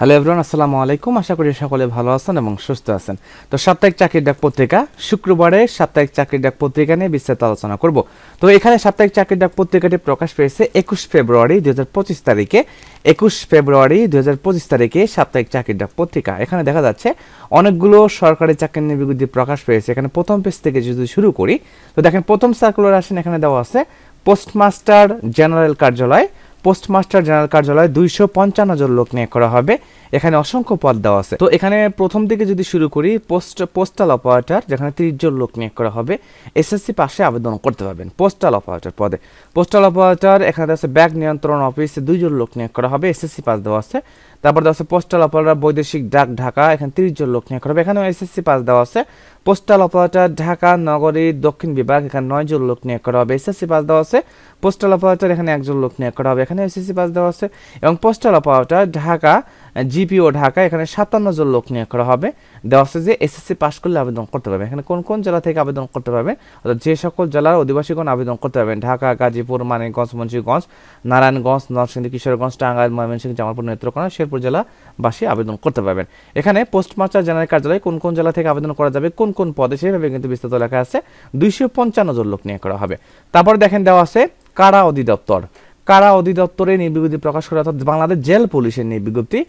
Hello everyone, আসসালামু আলাইকুম। আশা করি সকলে ভালো আছেন এবং সুস্থ আছেন। তো সাপ্তাহিক চাকরির ডাক পত্রিকা শুক্রবারে সাপ্তাহিক চাকরির ডাক পত্রিকা নিয়ে বিস্তারিত আলোচনা করব। তো এখানে সাপ্তাহিক চাকরির ডাক পত্রিকাটি প্রকাশ পেয়েছে একুশ ফেব্রুয়ারি দুই হাজার পঁচিশ তারিখে। একুশ ফেব্রুয়ারি দুই তারিখে সাপ্তাহিক চাকরির ডাক পত্রিকা। এখানে দেখা যাচ্ছে অনেকগুলো সরকারি চাকরি নিয়ে বিজ্ঞপ্তি প্রকাশ পেয়েছে। এখানে প্রথম পেজ থেকে যদি শুরু করি, তো দেখেন প্রথম সার্কুলার আসেন, এখানে দেওয়া আছে পোস্টমাস্টার জেনারেল কার্যালয় পোস্টমাস্টার জেনারেল কার্যালয়ে দুইশো পঞ্চান্ন জন লোক নিয়োগ করা হবে। এখানে অসংখ্য পদ দেওয়া আছে। তো এখানে প্রথম দিকে যদি শুরু করি, পোস্ট, পোস্টাল অপারেটর, যেখানে তিরিশ জন লোক নিয়োগ করা হবে এসএসসি পাশে আবেদন করতে পারবেন পোস্টাল অপারেটর পদে। পোস্টাল অপারেটর, এখানে আছে ব্যাগ নিয়ন্ত্রণ অফিসে দুইজন লোক নিয়োগ করা হবে এসএসসি পাস দেওয়া আছে। তারপর দেওয়া আছে, পোস্টাল অপারেটর বৈদেশিক ডাক ঢাকা এখানে তিরিশ জন লোক নিয়োগ করা হবে। এখানেও এসএসসি পাস দেওয়া আছে। পোস্টাল অপারেটর ঢাকা নগরী দক্ষিণ বিভাগ এখানে নয় জন লোক নিয়োগ করা হবে। এসএসসি পাস দেওয়া আছে। পোস্টাল অপারেটর এখানে একজন লোক নিয়োগ করা হবে। এখানে এসএসসি পাস দেওয়া আছে। এবং postal operator Dhaka GPO Dhaka এখানে সাতান্ন জন লোক নিয়োগ করা হবে। দেওয়া হচ্ছে যে এসএসসি পাস করলে আবেদন করতে পারবে এখানে কোন কোন জেলা থেকে আবেদন করতে পারবেন? অর্থাৎ যে সকল জেলার অধিবাসীগণ আবেদন করতে পারবেন। ঢাকা, গাজীপুর, মানিকগঞ্জ, মুন্সিগঞ্জ, নারায়ণগঞ্জ, নরসিংদী, কিশোরগঞ্জ, টাঙ্গাইল, ময়মনসিংহ, জামালপুর, নেত্রকোনা, শেরপুর জেলাবাসী আবেদন করতে পারবেন। এখানে পোস্টমাস্টার জেনারেল কার্যালয়ে কোন কোন জেলা থেকে আবেদন করা যাবে, কোন কোন পদে সেভাবে কিন্তু বিস্তারিত লেখা আছে। দুইশো পঞ্চান্ন জন লোক নিয়ে করা হবে। তারপর দেখেন দেওয়া আছে কারা অধিদপ্তর। কারা অধিদপ্তরে নির্বিগতি প্রকাশ করে, অর্থাৎ বাংলাদেশ জেল পুলিশের নির্বিজ্ঞপ্তি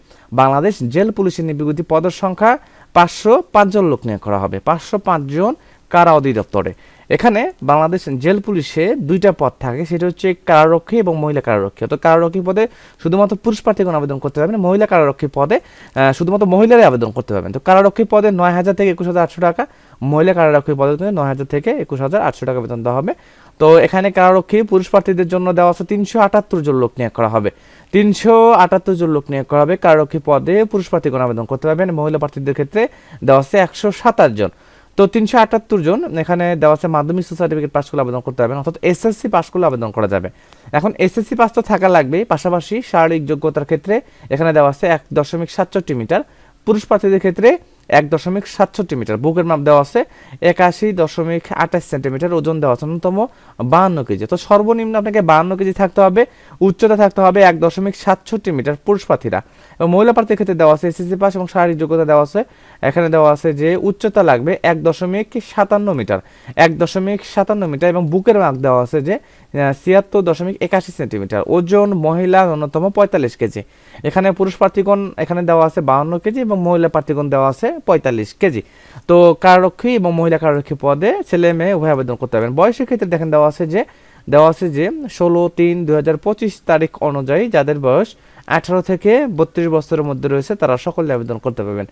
বাংলাদেশ জেল পুলিশের নির্বিজ্ঞপ্তি পদের সংখ্যা পাঁচশো পাঁচজন লোক নিয়োগ করা হবে। পাঁচশো পাঁচজন কারা অধিদপ্তরে? এখানে বাংলাদেশ জেল পুলিশে দুইটা পদ থাকে, সেটা হচ্ছে কারারক্ষী এবং মহিলা কারারক্ষী। অর্থাৎ কারারক্ষী পদে শুধুমাত্র পুরুষ প্রার্থীগণ আবেদন করতে পারবেন, মহিলা কারারক্ষী পদে শুধুমাত্র মহিলারাই আবেদন করতে পারবেন। তো কারারক্ষী পদে নয় হাজার থেকে একুশ হাজার আটশো টাকা, মহিলা কারারক্ষী পদে নয় হাজার থেকে একুশ হাজার আটশো টাকা বেতন দেওয়া হবে। তো এখানে কারারক্ষী পুরুষ প্রার্থীদের জন্য দেওয়া আছে তিনশো আটাত্তর জন লোক নিয়োগ করা হবে। তিনশো আটাত্তর জন লোক নিয়োগ করা হবে, কারারক্ষী পদে পুরুষ প্রার্থীগণ আবেদন করতে পারবেন, মহিলা প্রার্থীদের ক্ষেত্রে দেওয়া আছে একশো সাতাশ জন। তো তিনশো আটাত্তর জন এখানে দেওয়া আছে মাধ্যমিক সার্টিফিকেট পাস করলে আবেদন করতে পারবেন, অর্থাৎ এসএসসি পাস করলে আবেদন করা যাবে। এখন এসএসসি পাস তো থাকা লাগবে পাশাপাশি শারীরিক যোগ্যতার ক্ষেত্রে এখানে দেওয়া আছে এক দশমিক সাতষট্টি মিটার, পুরুষ প্রার্থীদের ক্ষেত্রে এক দশমিক সাতষট্টি মিটার, বুকের মাপ দেওয়া আছে একাশি দশমিক আঠাশ সেন্টিমিটার, ওজন দেওয়া আছে ন্যূনতম বাহান্ন কেজি। তো সর্বনিম্ন আপনাকে বাহান্ন কেজি থাকতে হবে, উচ্চতা থাকতে হবে এক দশমিক সাতষট্টি মিটার পুরুষ প্রার্থীরা। মহিলা প্রার্থীর ক্ষেত্রে দেওয়া আছে এসএসসি পাস এবং শারীরিক যোগ্যতা দেওয়া আছে। এখানে দেওয়া আছে যে উচ্চতা লাগবে এক দশমিক সাতান্ন মিটার। এক দশমিক সাতান্ন মিটার এবং বুকের মাপ দেওয়া আছে যে ছিয়াত্তর দশমিক একাশি সেন্টিমিটার। ওজন মহিলা ন্যূনতম পঁয়তাল্লিশ কেজি। এখানে পুরুষ প্রার্থীগণ এখানে দেওয়া আছে বাহান্ন কেজি এবং মহিলা প্রার্থীগণ দেওয়া আছে পঁয়তাল্লিশ কেজি। তো কারারক্ষী এবং মহিলা কারারক্ষী পদে ছেলে মেয়ে উভয় আবেদন করতে পারবেন। বয়সের ক্ষেত্রে দেখেন দেওয়া আছে যে, দেওয়া আছে যে, ষোলো তিন পঁচিশ তারিখ অনুযায়ী যাদের বয়স আঠারো থেকে বত্রিশ বছরের মধ্যে রয়েছে, তারা সকলে আবেদন করতে পারবেন।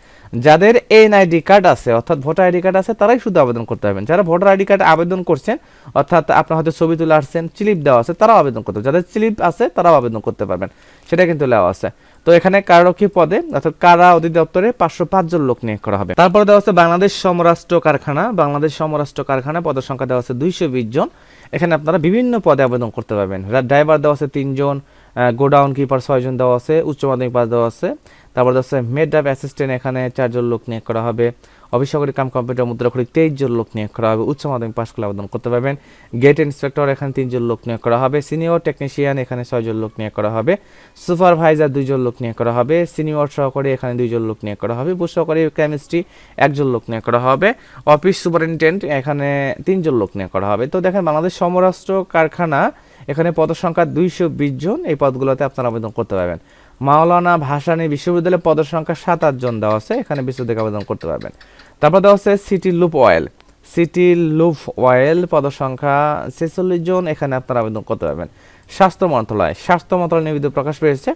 যাদের এন আইডি কার্ড আছে, অর্থাৎ ভোটার আইডি কার্ড আছে, তারাই শুধু আবেদন করতে পারবেন। যারা ভোটার আইডি কার্ড আবেদন করছেন, অর্থাৎ আপনার হয়তো ছবি তুলে আসছেন, স্লিপ দেওয়া আছে, তারাও আবেদন করতে যাদের স্লিপ আছে, তারাও আবেদন করতে পারবেন। সেটা কিন্তু দেওয়া আছে। তো এখানে কারারক্ষী পদে, অর্থাৎ কারা অধিদপ্তরে পাঁচশো পাঁচজন লোক নিয়োগ করা হবে। তারপরে দেওয়া আছে বাংলাদেশ সমরাষ্ট্র কারখানা। বাংলাদেশ সমরাষ্ট্র কারখানা পদের সংখ্যা দেওয়া আছে দুইশো বিশ জন। এখানে আপনারা বিভিন্ন পদে আবেদন করতে পারবেন। ড্রাইভার দেওয়া আছে তিনজন গোডাউন কিপার ছয়জন দেওয়া আছে, উচ্চ মাধ্যমিক পাস দেওয়া আছে। তারপর আছে মেড আপ অ্যাসিস্ট্যান্ট এখানে চারজন লোক নিয়োগ করা হবে। অফিস কাম কম্পিউটার মুদ্রাখড়ি তেইশ জন লোক নিয়োগ করা হবে। উচ্চ মাধ্যমিক পাস করলে আবেদন করতে পারবেন। গেট ইন্সপেক্টর, এখানে তিনজন লোক নিয়োগ করা হবে। সিনিয়র টেকনিশিয়ান, এখানে ছয়জন লোক নিয়োগ করা হবে। সুপারভাইজার, দুইজন লোক নিয়োগ করা হবে। সিনিয়র সহকারী, এখানে দুইজন লোক নিয়োগ করা হবে। বুথ সহকারী কেমিস্ট্রি, একজন লোক নিয়োগ করা হবে। অফিস সুপারিনটেন্ডেন্ট, এখানে তিনজন লোক নিয়োগ করা হবে। তো দেখেন, বাংলাদেশ সমরাষ্ট্র কারখানা, এখানে পদ সংখ্যা দুইশো বিশ জন। এই পদগুলোতে আপনারা আবেদন করতে পারবেন। মাওলানা ভাসানী বিশ্ববিদ্যালয়ে পদের সংখ্যা সাত জন দেওয়া আছে। এখানে বিশ্ববিদ্যালয় আবেদন করতে পারবেন। তারপর দেওয়া আছে city loop oil. City loop oil পদ সংখ্যা ছেচল্লিশ জন, এখানে আপনারা আবেদন করতে পারবেন। স্বাস্থ্য মন্ত্রণালয়। স্বাস্থ্য মন্ত্রণালয় নিবেদিত প্রকাশ পেয়েছে।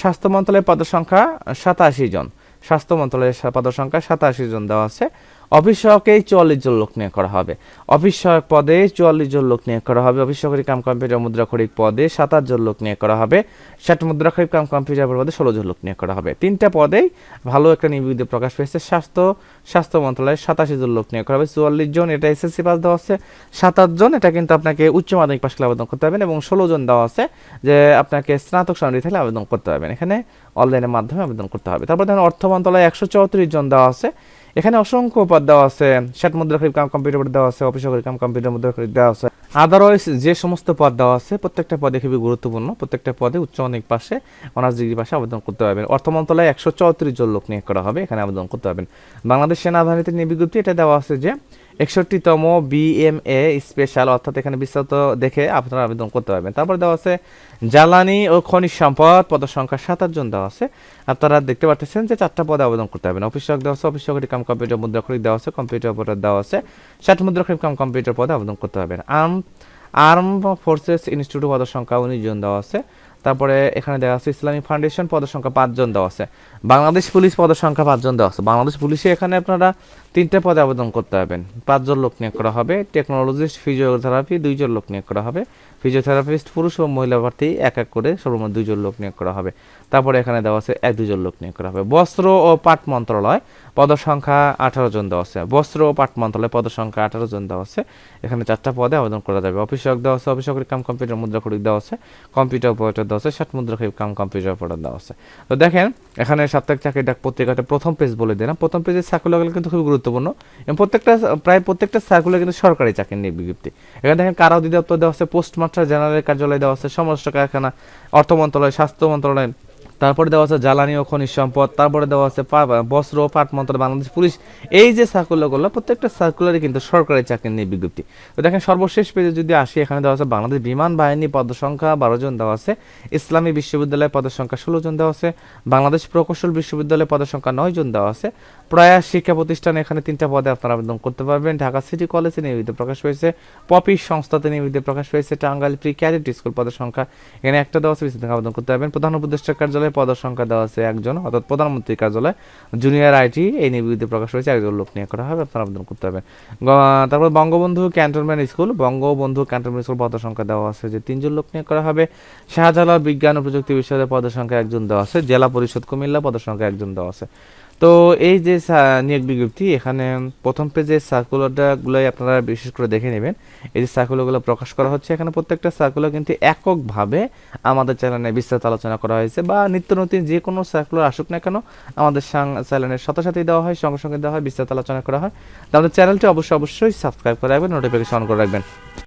স্বাস্থ্য মন্ত্রণালয়ের পদের সংখ্যা সাতাশি জন। স্বাস্থ্য মন্ত্রণালয়ের পদের সংখ্যা সাতাশি জন দেওয়া আছে। অফিস চুয়াল্লিশ জন লোক নিয়োগ করা হবে। অফিস সহায়ক পদে চুয়াল্লিশ জন লোক নিয়োগ করা হবে। অফিস সহকারী কাম কম্পিউটার মুদ্রাখরিক পদে সাতাশ জন লোক নিয়োগ করা হবে। ষাট মুদ্রাখরিক কাম কম্পিউটার পদে ষোলো জন লোক নিয়োগ করা হবে। তিনটা পদেই ভালো একটা নিবিদ্ধ প্রকাশ পেয়েছে। স্বাস্থ্য স্বাস্থ্য মন্ত্রণালয়ে সাতাশি জন লোক নিয়োগ করা হবে। চুয়াল্লিশ জন এটা এসএসসি পাস দেওয়া আছে। সাতাশ জন এটা কিন্তু আপনাকে উচ্চ মাধ্যমিক পাশ আবেদন করতে পারবেন এবং ষোলো জন দেওয়া আছে যে আপনাকে স্নাতক শ্রেণি থাকলে আবেদন করতে পারবেন। এখানে অনলাইনের মাধ্যমে আবেদন করতে হবে। তারপর অর্থ মন্ত্রণালয়ে একশো চৌত্রিশ জন দেওয়া আছে। এখানে অসংখ্য পদ দেওয়া আছে। ষাট মুদ্রা খরিদ কাম কম্পিউটার দেওয়া আছে, অফিস কাম কম্পিউটার মুদ্রা খরিদ দেওয়া আছে। আদারওয়াইজ যে সমস্ত পদ দেওয়া আছে, প্রত্যেকটা পদে খুবই গুরুত্বপূর্ণ। প্রত্যেকটা পদে উচ্চ অনেক পাশে, অনার্স ডিগ্রি পাশে আবেদন করতে পারবেন। অর্থ মন্ত্রণালয়ে একশো চৌত্রিশ জন লোক নিয়োগ করা হবে, এখানে আবেদন করতে পারবেন। বাংলাদেশ সেনাবাহিনীতে নিয়ে বিজ্ঞপ্তি এটা দেওয়া আছে যে একষট্টিতম বিএমএ স্পেশাল অর্থাৎ এখানে বিস্তারিত দেখে আপনারা আবেদন করতে পারবেন। তারপর দেওয়া আছে, জ্বালানি ও খনিজ সম্পদ পদ সংখ্যা সাতাশ জন দেওয়া আছে। আপনারা দেখতে পাচ্ছেন যে চারটা পদে আবেদন করতে পারবেন অফিস দেওয়া আছে, অফিস কাম কম্পিউটার মুদ্রাক্ষরিক দেওয়া আছে, কম্পিউটার অপারেটর দেওয়া আছে। ষাট মুদ্রাক্ষরিক কাম কম্পিউটার পদে আবেদন করতে পারবেন আর্ম আর্ম ফোর্সেস ইনস্টিটিউট পদের সংখ্যা উনিশ জন দেওয়া আছে। তারপরে এখানে দেওয়া আছে, ইসলামিক ফাউন্ডেশন পদের সংখ্যা পাঁচজন দেওয়া আছে। বাংলাদেশ পুলিশ পদের সংখ্যা পাঁচজন দেওয়া আছে। বাংলাদেশ পুলিশে এখানে আপনারা তিনটে পদে আবেদন করতে পারবেন। পাঁচজন লোক নিয়োগ করা হবে টেকনোলজিস্ট ফিজিওথেরাপি দুইজন লোক নিয়োগ করা হবে। ফিজিওথেরাপিস্ট পুরুষ ও মহিলা প্রার্থী এক এক করে সর্বমোট দুইজন লোক নিয়োগ করা হবে। তারপরে এখানে দেওয়া আছে এক দুজন লোক নিয়োগ করা হবে। বস্ত্র ও পাট মন্ত্রণালয় পদ সংখ্যা আঠারো জন দেওয়া আছে। বস্ত্র ও পাট মন্ত্রণালয় পদ সংখ্যা আঠারো জন দেওয়া আছে। এখানে চারটা পদে আবেদন করা যাবে। অফিসক দেওয়া আছে অফিসকের কাম কম্পিউটার মুদ্রা খড়ি দেওয়া আছে। কম্পিউটার অপারেটর দেওয়া আছে, ষাট মুদ্রা খড়ি কাম কম্পিউটার অপারেটর দেওয়া আছে। তো দেখেন, এখানে সাপ্তাহিক চাকরি ডাক পত্রিকাটা প্রথম পেজ বলে দিলাম। প্রথম পেজের সার্কুলারগুলো কিন্তু খুব গুরুত্বপূর্ণ। এবং প্রত্যেকটা, প্রায় প্রত্যেকটা সার্কুলার কিন্তু সরকারি চাকরি নিয়ে বিজ্ঞপ্তি। এখানে দেখেন, কারা অধিদপ্তর দেওয়া আছে? পোস্টমাস্টার জেনারেল কার্যালয় দেওয়া আছে। সমস্ত কারখানা, অর্থ মন্ত্রণালয়, স্বাস্থ্য মন্ত্রণালয় তারপরে দেওয়া আছে জ্বালানি ও খনিজ সম্পদ, তারপরে দেওয়া আছে বস্ত্র পাট মন্ত্রণালয়, বাংলাদেশ পুলিশ। এই যে সার্কুলারগুলো প্রত্যেকটা সার্কুলারে কিন্তু সরকারি চাকরি নিয়ে বিজ্ঞপ্তি। তো দেখেন সর্বশেষ পেজে যদি আসি, এখানে দেওয়া আছে বাংলাদেশ বিমান বাহিনী পদ সংখ্যা বারো জন দেওয়া আছে। ইসলামী বিশ্ববিদ্যালয় পদের সংখ্যা ষোলো জন দেওয়া আছে। বাংলাদেশ প্রকৌশল বিশ্ববিদ্যালয় পদের সংখ্যা নয় জন দেওয়া আছে। প্রয়াস শিক্ষা প্রতিষ্ঠানে এখানে তিনটা পদে আপনারা আবেদন করতে পারবেন। ঢাকা সিটি কলেজে নিয়মিত প্রকাশ পেয়েছে। পপি সংস্থাতে নিয়মিত প্রকাশ পেয়েছে টাঙ্গাইল প্রি ক্যাডেট স্কুল পদের সংখ্যা এখানে একটা দেওয়া আছে আবেদন করতে পারবেন। প্রধান উপদেষ্টা কার্যালয়ে পদের সংখ্যা দেওয়া আছে একজন, অর্থাৎ প্রধানমন্ত্রীর কার্যালয় জুনিয়র আইটি এই নিয়োগিত প্রকাশ হয়েছে একজন লোক নিয়ে। করা হবে, আপনারা আবেদন করতে হবে তারপর Bangabandhu cantonment school, Bangabandhu cantonment school পদের সংখ্যা দেওয়া আছে যে তিনজন লোক নিয়োগ করা হবে। শাহজালাল বিজ্ঞান ও প্রযুক্তি বিশ্ববিদ্যালয় পদের সংখ্যা একজন দেওয়া আছে, জেলা পরিষদ কুমিল্লা পদের সংখ্যা একজন দেওয়া আছে। তো এই যে নিয়োগ বিজ্ঞপ্তি, এখানে প্রথম পেজে সার্কুলারগুলোই আপনারা বিশেষ করে দেখে নেবেন। এই যে সার্কুলারগুলো প্রকাশ করা হচ্ছে, এখানে প্রত্যেকটা সার্কুলার কিন্তু এককভাবে আমাদের চ্যানেলে বিস্তারিত আলোচনা করা হয়েছে বা নিত্য নতুন যে কোনো সার্কুলার আসুক না কেন, আমাদের চ্যানেলের সাথে সাথেই দেওয়া হয়, সঙ্গে সঙ্গে দেওয়া হয়, বিস্তারিত আলোচনা করা হয়। তো আমাদের চ্যানেলটি অবশ্যই অবশ্যই সাবস্ক্রাইব করে রাখবেন নোটিফিকেশন অন করে রাখবেন।